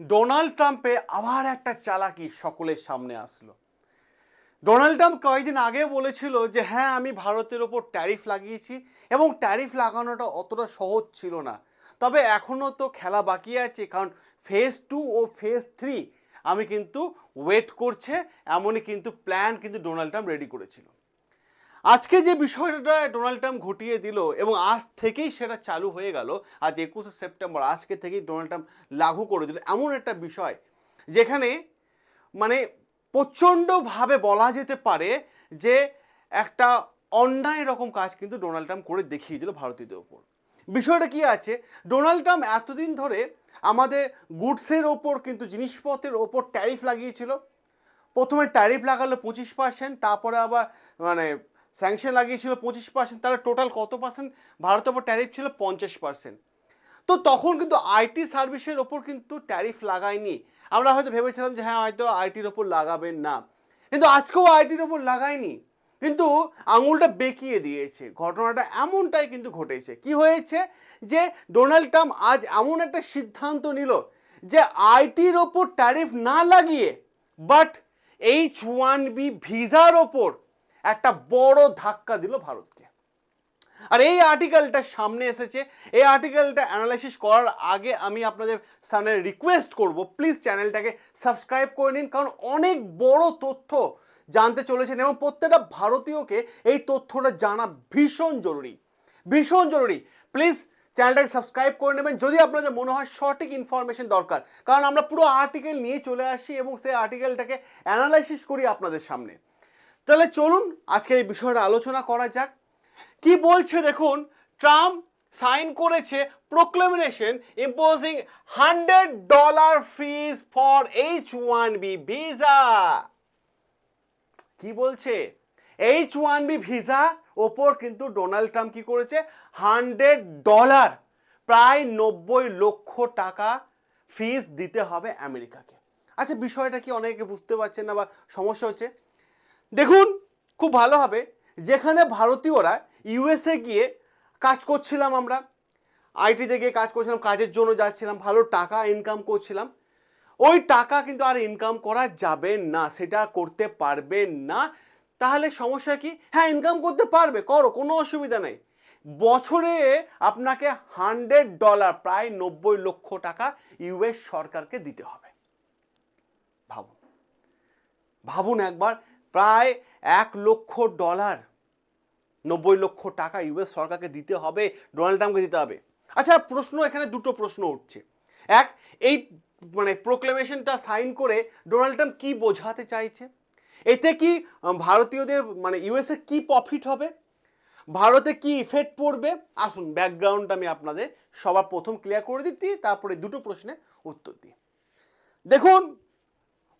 Donald ট্রাম্পে আবার একটা চালাকি সকলের সামনে আসলো। ডোনাল্ড ট্রাম্প কয়েকদিন আগে বলেছিল যে হ্যাঁ আমি ভারতের ওপর ট্যারিফ লাগিয়েছি এবং ট্যারিফ লাগানোটা অতটা সহজ ছিল না। তবে এখনও তো খেলা বাকি আছে, কারণ ফেজ টু ও ফেজ থ্রি আমি কিন্তু ওয়েট করছে, এমনই কিন্তু প্ল্যান কিন্তু ডোনাল্ড ট্রাম্প রেডি করেছিল। আজকে যে বিষয়টা ডোনাল্ড ট্রাম্প ঘটিয়ে দিল এবং আজ থেকেই সেটা চালু হয়ে গেল, আজ একুশে সেপ্টেম্বর, আজকে থেকেই ডোনাল্ড ট্রাম্প লাগু করে দিল এমন একটা বিষয় যেখানে মানে প্রচণ্ডভাবে বলা যেতে পারে যে একটা অন্যায় রকম কাজ কিন্তু ডোনাল্ড ট্রাম্প করে দেখিয়ে দিল ভারতীয়দের ওপর। বিষয়টা কি আছে? ডোনাল্ড ট্রাম্প এতদিন ধরে আমাদের গুডসের ওপর কিন্তু জিনিসপত্রের ওপর ট্যারিফ লাগিয়েছিল। প্রথমে ট্যারিফ লাগালো পঁচিশ পার্সেন্ট তারপরে আবার মানে স্যাংশন লাগিয়েছিল পঁচিশ পার্সেন্ট তাহলে টোটাল কত পার্সেন্ট ভারতের ওপর ট্যারিফ ছিল পঞ্চাশ পার্সেন্ট তো তখন কিন্তু আইটি সার্ভিসের ওপর কিন্তু ট্যারিফ লাগায়নি। আমরা হয়তো ভেবেছিলাম যে হ্যাঁ হয়তো আইটির ওপর লাগাবেন না। কিন্তু আজকেও আইটির ওপর লাগায়নি। কিন্তু আঙুলটা বেঁকিয়ে দিয়েছে। ঘটনাটা এমনটাই কিন্তু ঘটেছে। কি হয়েছে? যে ডোনাল্ড ট্রাম্প আজ এমন একটা সিদ্ধান্ত নিল যে আইটির ওপর ট্যারিফ না লাগিয়ে বাট এইচ ওয়ান বি ভিসার ওপর একটা বড় ধাক্কা দিল ভারতকে। আর এই আর্টিকেলটা সামনে এসেছে। এই আর্টিকেলটা অ্যানালাইসিস করার আগে আমি আপনাদের সামনে রিকোয়েস্ট করব প্লিজ চ্যানেলটাকে সাবস্ক্রাইব করে নিন, কারণ অনেক বড় তথ্য জানতে চলেছেন এবং প্রত্যেকটা ভারতীয়কে এই তথ্যটা জানা ভীষণ জরুরি। ভীষণ জরুরি। প্লিজ চ্যানেলটাকে সাবস্ক্রাইব করে নেবেন, যদি আপনাদের মনে হয় সঠিক ইনফরমেশন দরকার। কারণ আমরা পুরো আর্টিকেল নিয়ে চলে আসি এবং সেই আর্টিকেলটাকে অ্যানালাইসিস করি আপনাদের সামনে। তাহলে চলুন আজকে এই বিষয়টা আলোচনা করা যাক। কি বলছে দেখুন, ট্রাম্প সাইন করেছে proclamation imposing hundred dollar fees for H one B visa কি বলছে? এইচ ওয়ান বি ভিসা ওপর কিন্তু ডোনাল্ড ট্রাম্প কি করেছে? হান্ড্রেড ডলার প্রায় নব্বই লক্ষ টাকা ফিজ দিতে হবে আমেরিকাকে। আচ্ছা বিষয়টা কি অনেকে বুঝতে পারছেন না বা সমস্যা হচ্ছে? দেখুন, খুব ভালো হবে। যেখানে ভারতীয়রা ইউএসএ গিয়ে কাজ করছিলাম আমরা। আইটিতে গিয়ে কাজ করছিলাম, কাজের জন্য যাচ্ছিলাম, ভালো টাকা ইনকাম করছিলাম। ওই টাকা কিন্তু আর ইনকাম করা যাবে না, সেটা করতে পারবে না। তাহলে সমস্যা কি? হ্যাঁ ইনকাম করতে পারবে, করো, কোনো অসুবিধা নেই। বছরে আপনাকে হান্ড্রেড ডলার প্রায় নব্বই লক্ষ টাকা ইউএস সরকারকে দিতে হবে। ভাবুন। ভাবুন একবার প্রায় এক লক্ষ ডলার, নব্বই লক্ষ টাকা ইউএস সরকারকে দিতে হবে, ডোনাল্ড ট্রাম্পকে দিতে হবে। আচ্ছা প্রশ্ন, এখানে দুটো প্রশ্ন উঠছে। এক, এই মানে প্রোক্লেমেশনটা সাইন করে ডোনাল্ড ট্রাম্প কী বোঝাতে চাইছে? এতে কি ভারতীয়দের মানে ইউএসএ কি প্রফিট হবে? ভারতে কি ইফেক্ট পড়বে? আসুন ব্যাকগ্রাউন্ডটা আমি আপনাদের সবার প্রথম ক্লিয়ার করে দিচ্ছি, তারপরে দুটো প্রশ্নের উত্তর দিই। দেখুন,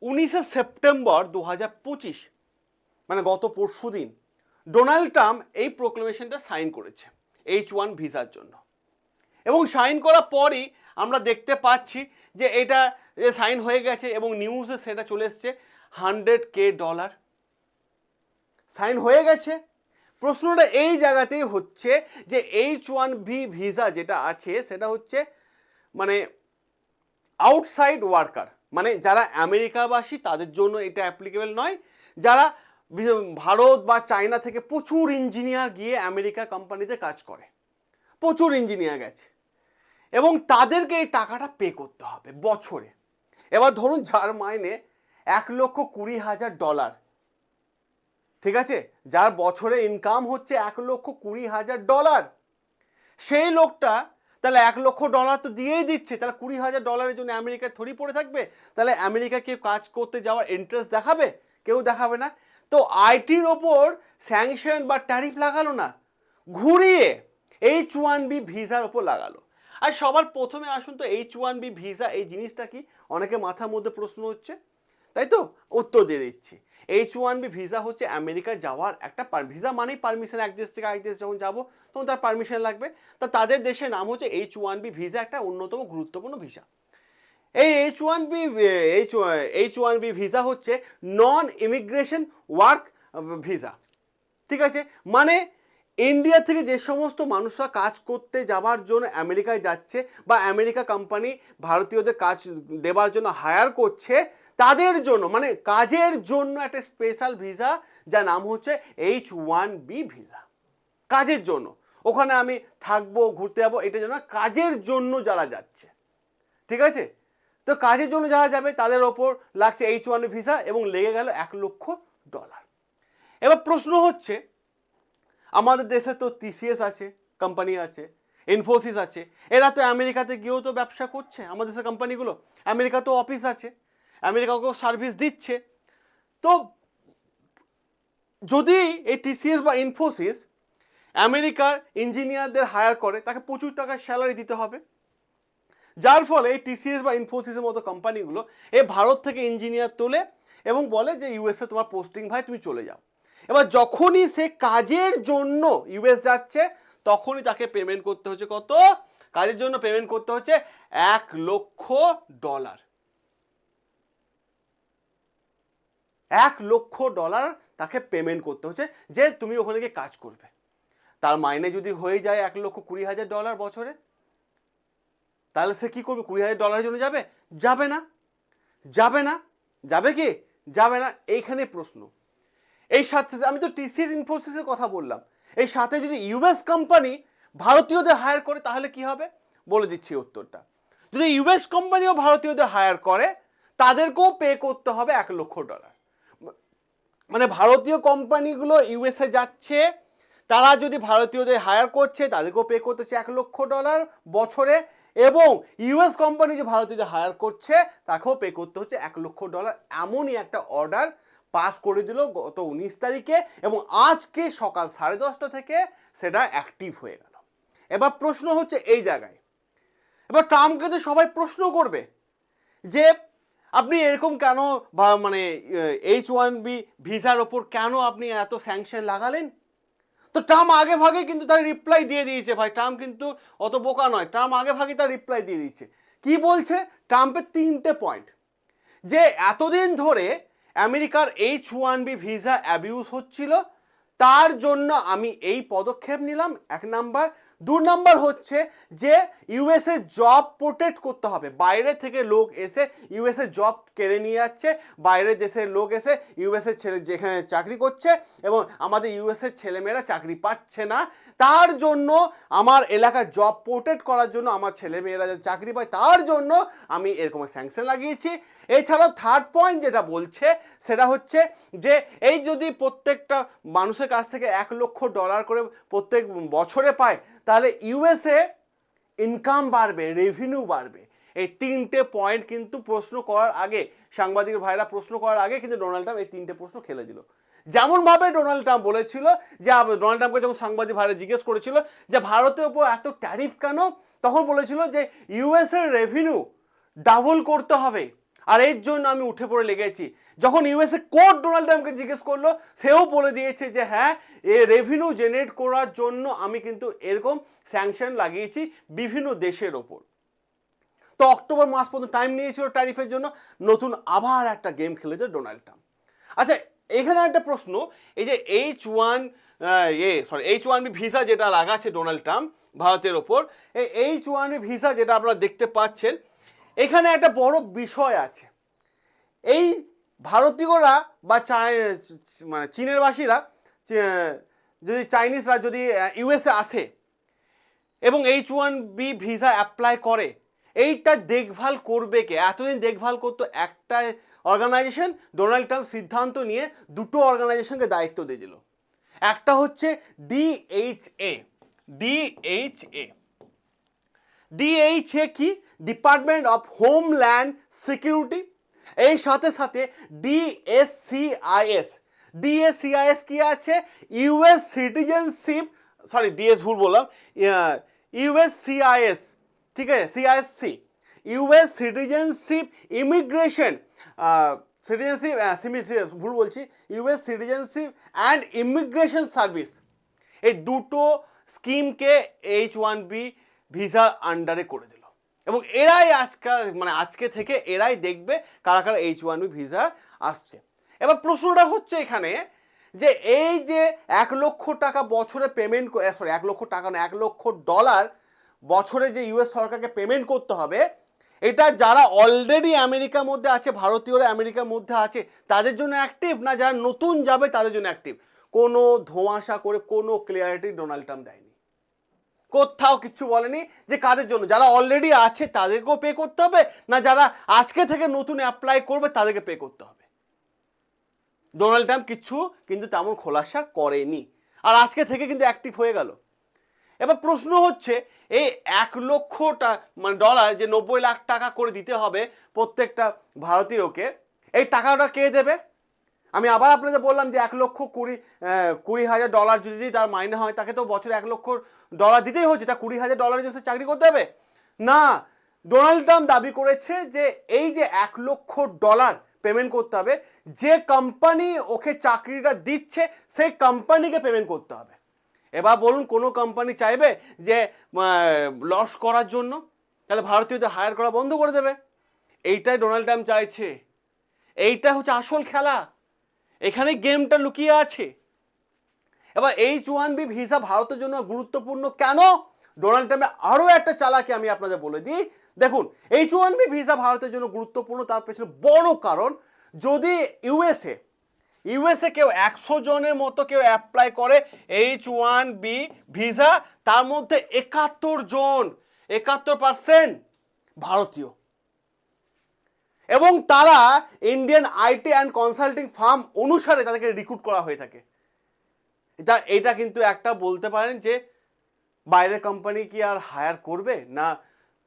উনিশে সেপ্টেম্বর দু হাজার পঁচিশ মানে গত পরশু দিন ডোনাল্ড ট্রাম্প এই প্রোক্লেমেশনটা সাইন করেছে এইচ ওয়ান ভিসার জন্য। এবং সাইন করার পরই আমরা দেখতে পাচ্ছি যে এটা সাইন হয়ে গেছে এবং নিউজে সেটা চলে এসছে হান্ড্রেড কে ডলার সাইন হয়ে গেছে। প্রশ্নটা এই জায়গাতেই হচ্ছে যে এইচ ওয়ান ভি ভিসা যেটা আছে সেটা হচ্ছে মানে আউটসাইড ওয়ার্কার মানে যারা আমেরিকাবাসী তাদের জন্য এটা অ্যাপ্লিকেবল নয়, যারা ভারত বা চায়না থেকে প্রচুর ইঞ্জিনিয়ার গিয়ে আমেরিকা কোম্পানিতে কাজ করে। প্রচুর ইঞ্জিনিয়ার গেছে। এবং তাদেরকে এই টাকাটা পে করতে হবে বছরে। এবার ধরুন যার মাইনে এক লক্ষ কুড়ি হাজার ডলার ঠিক আছে? যার বছরে ইনকাম হচ্ছে এক লক্ষ কুড়ি হাজার ডলার সেই লোকটা তাহলে এক লক্ষ ডলার তো দিয়েই দিচ্ছে। তাহলে কুড়ি হাজার ডলারের জন্য আমেরিকায় থরি পড়ে থাকবে? তাহলে আমেরিকা কেউ কাজ করতে যাওয়ার ইন্টারেস্ট দেখাবে? কেউ দেখাবে না। তো আইটির ওপর স্যাংশন বা ট্যারিফ লাগালো না, ঘুরিয়ে এইচ ওয়ান বি ভিসার ওপর লাগালো। আর সবার প্রথমে আসুন তো এইচ ওয়ান বি ভিসা, এই জিনিসটা কি? অনেকে মাথার মধ্যে প্রশ্ন হচ্ছে, তাই তো? উত্তর দিয়ে দিচ্ছি। এইচ ওয়ান বি ভিসা হচ্ছে আমেরিকা যাওয়ার একটা ভিসা মানেই পারমিশন এক দেশ থেকে আরেক দেশ যখন যাব, তখন তার পারমিশন লাগবে। তা তাদের দেশের নাম হচ্ছে এইচ ওয়ান বি ভিসা, একটা অন্যতম গুরুত্বপূর্ণ ভিসা। এই H one B H H one B visa হচ্ছে নন ইমিগ্রেশন ওয়ার্ক ভিসা ঠিক আছে? মানে ইন্ডিয়া থেকে যে সমস্ত মানুষরা কাজ করতে যাবার জন্য আমেরিকায় যাচ্ছে বা আমেরিকা কোম্পানি ভারতীয়দের কাজ দেবার জন্য হায়ার করছে, তাদের জন্য মানে কাজের জন্য একটা স্পেশাল ভিসা যার নাম হচ্ছে এইচ ওয়ান বি ভিসা কাজের জন্য। ওখানে আমি থাকব, ঘুরতে যাব, এটা জন্য কাজের জন্য যারা যাচ্ছে। ঠিক আছে? তো কাজের জন্য যারা যাবে, তাদের ওপর লাগছে এইচ ওয়ান ভিসা এবং লেগে গেল এক লক্ষ ডলার এবার প্রশ্ন হচ্ছে, আমাদের দেশে তো টিসিএস আছে কোম্পানি আছে ইনফোসিস আছে, এরা তো আমেরিকাতে গিয়েও তো ব্যবসা করছে আমাদের দেশের কোম্পানিগুলো আমেরিকা তো অফিস আছে, আমেরিকাকেও সার্ভিস দিচ্ছে। তো যদি এই টিসিএস বা ইনফোসিস আমেরিকার ইঞ্জিনিয়ারদের হায়ার করে, তাকে প্রচুর টাকার স্যালারি দিতে হবে। যার ফলে এই টিসিএস বা ইনফোসিসের মতো কোম্পানিগুলো এ ভারত থেকে ইঞ্জিনিয়ার তোলে এবং বলে যে ইউএসএ তোমার পোস্টিং ভাই তুমি চলে যাও। এবার যখনই সে কাজের জন্য ইউএস যাচ্ছে, তখনই তাকে পেমেন্ট করতে হচ্ছে কত? কাজের জন্য পেমেন্ট করতে হচ্ছে এক লক্ষ ডলার এক লক্ষ ডলার তাকে পেমেন্ট করতে হচ্ছে যে, তুমি ওখানে গিয়ে কাজ করবে। তার মাইনে যদি হয়ে যায় এক লক্ষ কুড়ি হাজার ডলার বছরে তাহলে সে কী করবে? কুড়ি হাজার ডলারের জন্য যাবে? যাবে না। যাবে না? যাবে কি? যাবে না। এইখানে প্রশ্ন। এই সাথে আমি তো টিসিএস ইনফোসিসের কথা বললাম। এই সাথে যদি ইউএস কোম্পানি ভারতীয়দের হায়ার করে, তাহলে কি হবে? বলে দিচ্ছি উত্তরটা। যদি ইউএস কোম্পানিও ভারতীয়দের হায়ার করে, তাদেরকেও পে করতে হবে এক লক্ষ ডলার মানে ভারতীয় কোম্পানিগুলো ইউএসএ যাচ্ছে, তারা যদি ভারতীয়দের হায়ার করছে, তাদেরকেও পে করতেছে এক লক্ষ ডলার বছরে। এবং ইউএস কোম্পানি যে ভারতীয়দের হায়ার করছে, তাকেও পে করতে হচ্ছে এক লক্ষ ডলার এমনই একটা অর্ডার পাস করে দিল গত উনিশ তারিখে এবং আজকে সকাল সাড়ে দশটা থেকে সেটা অ্যাক্টিভ হয়ে গেল। এবার প্রশ্ন হচ্ছে এই জায়গায়। এবার ট্রাম্পকে তো সবাই প্রশ্ন করবে যে, আপনি এরকম কেন বা মানে এইচ ওয়ান বি ভিসার ওপর কেন আপনি এত স্যাংশন লাগালেন? তো ট্রাম্প আগে ভাগে কিন্তু তার রিপ্লাই দিয়ে দিয়েছে ভাই। ট্রাম্প কিন্তু অত বোকা নয়। ট্রাম্প আগে ভাগে তার রিপ্লাই দিয়ে দিচ্ছে কি বলছে? ট্রাম্পের তিনটে পয়েন্ট যে এতদিন ধরে আমেরিকার H one B visa abuse হচ্ছিল, তার জন্য আমি এই পদক্ষেপ নিলাম। এক নাম্বার দু নম্বর হচ্ছে যে ইউএসএ জব প্রোটেক্ট করতে হবে। বাইরে থেকে লোক এসে ইউএসএ জব কেড়ে নিয়ে যাচ্ছে বাইরের দেশের লোক এসে ইউএসএ ছেলে যেখানে চাকরি করছে এবং আমাদের ইউএসএর ছেলেমেয়েরা চাকরি পাচ্ছে না। তার জন্য আমার এলাকার জব প্রোটেক্ট করার জন্য আমার ছেলেমেয়েরা যাতে চাকরি পায়, তার জন্য আমি এরকম স্যাংশন লাগিয়েছি। এছাড়াও থার্ড পয়েন্ট যেটা বলছে, সেটা হচ্ছে যে এই যদি প্রত্যেকটা মানুষের কাছ থেকে এক লক্ষ ডলার করে প্রত্যেক বছরে পায় তাহলে ইউএসএ ইনকাম বাড়বে রেভিনিউ বাড়বে। এই তিনটে পয়েন্ট কিন্তু প্রশ্ন করার আগে, সাংবাদিক ভাইরা প্রশ্ন করার আগে কিন্তু ডোনাল্ড ট্রাম্প এই তিনটে প্রশ্ন খেলে দিল। যেমনভাবে ডোনাল্ড ট্রাম্প বলেছিল, যে ডোনাল্ড ট্রাম্পকে যখন সাংবাদিক ভাইরা জিজ্ঞেস করেছিল, যে ভারতের উপর এত ট্যারিফ কেন? তখন বলেছিল যে ইউএসএর রেভিনিউ ডাবল করতে হবে। আর এর জন্য আমি উঠে পড়ে লেগেছি। যখন ইউএসএ কোর্ট ডোনাল্ড ট্রাম্পকে জিজ্ঞেস করল, সেও বলে দিয়েছে যে হ্যাঁ এ রেভিনিউ জেনারেট করার জন্য আমি কিন্তু এরকম স্যাংশন লাগিয়েছি বিভিন্ন দেশের ওপর। তো অক্টোবর মাস পর্যন্ত টাইম নিয়েছিল ট্যারিফের জন্য। নতুন আবার একটা গেম খেলেছে ডোনাল্ড ট্রাম্প। আচ্ছা এখানে একটা প্রশ্ন, এই যে H one A sorry H one B visa যেটা লাগাচ্ছে ডোনাল্ড ট্রাম্প ভারতের ওপর, এই এইচ ওয়ান বি ভিসা যেটা আপনারা দেখতে পাচ্ছেন এখানে একটা বড় বিষয় আছে। এই ভারতীয়রা বা মানে চীনের বাসীরা যদি চাইনিজরা যদি ইউএসএ আসে এবং H one B visa apply করে, এইটা দেখভাল করবে কে? এতদিন দেখভাল করতো একটা অর্গানাইজেশন, ডোনাল্ড ট্রাম্প সিদ্ধান্ত নিয়ে দুটো অর্গানাইজেশনকে দায়িত্ব দিয়ে দিল। একটা হচ্ছে ডিএইচএ ডিএইচএ ডিএইচএ কি? ডিপার্টমেন্ট অফ হোমল্যান্ড সিকিউরিটি এই সাথে সাথে ডিএসসিআইএস ডিএসসিআইএস কি আছে? ইউএস সিটিজেনশিপ সরি ডিএস ভুল বললাম ইউএস সিআইএস ঠিক আছে CISC US citizenship immigration citizenship ভুল বলছি US citizenship and immigration service এই দুটো স্কিমকে এইচ ওয়ান বি ভিসার আন্ডারে করে দিল। এবং এরাই আজকাল মানে আজকে থেকে এরাই দেখবে কারা কারা এইচ ওয়ান বি ভিসা আসছে। এবার প্রশ্নটা হচ্ছে এখানে যে এই যে এক লক্ষ টাকা বছরে পেমেন্ট সরি এক লক্ষ টাকা না, এক লক্ষ ডলার বছরে যে ইউএস সরকারকে পেমেন্ট করতে হবে, এটা যারা অলরেডি আমেরিকার মধ্যে আছে, ভারতীয়রা আমেরিকার মধ্যে আছে, তাদের জন্য অ্যাক্টিভ না যারা নতুন যাবে তাদের জন্য অ্যাক্টিভ কোনো ধোঁয়াশা করে কোনো ক্লিয়ারিটি ডোনাল্ড ট্রাম্প দেয়নি। কোথাও কিচ্ছু বলেনি যে কাদের জন্য। যারা অলরেডি আছে, তাদেরকেও পে করতে হবে, না যারা আজকে থেকে নতুন অ্যাপ্লাই করবে, তাদেরকে পে করতে হবে। ডোনাল্ড ট্রাম্প কিছু কিন্তু তেমন খোলাসা করেনি। আর আজকে থেকে কিন্তু অ্যাক্টিভ হয়ে গেল। এবার প্রশ্ন হচ্ছে, এই এক লক্ষটা মানে ডলার যে নব্বই লাখ টাকা করে দিতে হবে প্রত্যেকটা ভারতীয়কে, এই টাকাটা কে দেবে? আমি আবার আপনাদের বললাম যে এক লক্ষ কুড়ি কুড়ি হাজার ডলার যদি তার মাইনে হয়, তাকে তো বছরে এক লক্ষ ডলার দিতেই হচ্ছে, তা কুড়ি হাজার ডলারের জন্য চাকরি করতে হবে? না, ডোনাল্ড ট্রাম্প দাবি করেছে যে এই যে এক লক্ষ ডলার পেমেন্ট করতে হবে, যে কোম্পানি ওকে চাকরিটা দিচ্ছে, সেই কোম্পানিকে পেমেন্ট করতে হবে। এবার বলুন, কোনো কোম্পানি চাইবে যে লস করার জন্য? তাহলে ভারতীয়দের হায়ার করা বন্ধ করে দেবে। এইটাই ডোনাল্ড ট্রাম্প চাইছে। এইটা হচ্ছে আসল খেলা। এখানে গেমটা লুকিয়ে আছে। এবার এইচ ওয়ান বি ভিসা ভারতের জন্য গুরুত্বপূর্ণ কেন? ডোনাল্ড ট্রাম্পের আরও একটা চালাকি আমি আপনাদের বলে দিই। দেখুন এইচ ওয়ান বি ভিসা ভারতের জন্য গুরুত্বপূর্ণ, তার পেছনে বড় কারণ, যদি ইউএসএ ইউএসএ কেউ একশো জনের মতো কেউ অ্যাপ্লাই করে এইচ ওয়ান বি ভিসা তার মধ্যে একাত্তর জন, একাত্তর পার্সেন্ট ভারতীয়। এবং তারা Indian IT and consulting firm অনুসারে তাদেরকে রিক্রুট করা হয়ে থাকে। এটা এটা কিন্তু একটা বলতে পারেন যে বাইরের কোম্পানি কি আর হায়ার করবে? না,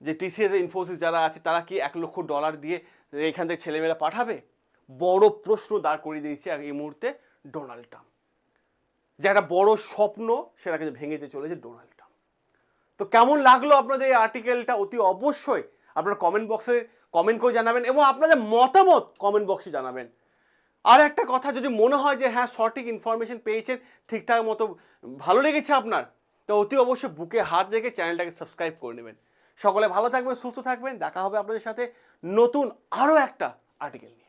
যে টিসিএস ইনফোসিস যারা আছে, তারা কি এক লক্ষ ডলার দিয়ে এখান থেকে ছেলেমেয়েরা পাঠাবে? বড় প্রশ্ন দাঁড় করিয়ে দিয়েছে এই মুহূর্তে ডোনাল্ড ট্রাম্প যে একটা বড় স্বপ্ন সেটা কিন্তু ভেঙে দিতে চলেছে ডোনাল্ড ট্রাম্প তো কেমন লাগল আপনাদের এই আর্টিকেলটা অতি অবশ্যই আপনারা কমেন্ট বক্সে কমেন্ট করে জানাবেন এবং আপনাদের মতামত কমেন্ট বক্সে জানাবেন। আর একটা কথা যদি মনে হয় যে হ্যাঁ সঠিক ইনফরমেশন পেয়েছেন, ঠিকঠাক মতো ভালো লেগেছে আপনার, তো অতি অবশ্যই বুকে হাত রেখে চ্যানেলটাকে সাবস্ক্রাইব করে নেবেন। সকলে ভালো থাকবেন, সুস্থ থাকবেন, দেখা হবে আপনাদের সাথে নতুন আরও একটা আর্টিকেল নিয়ে।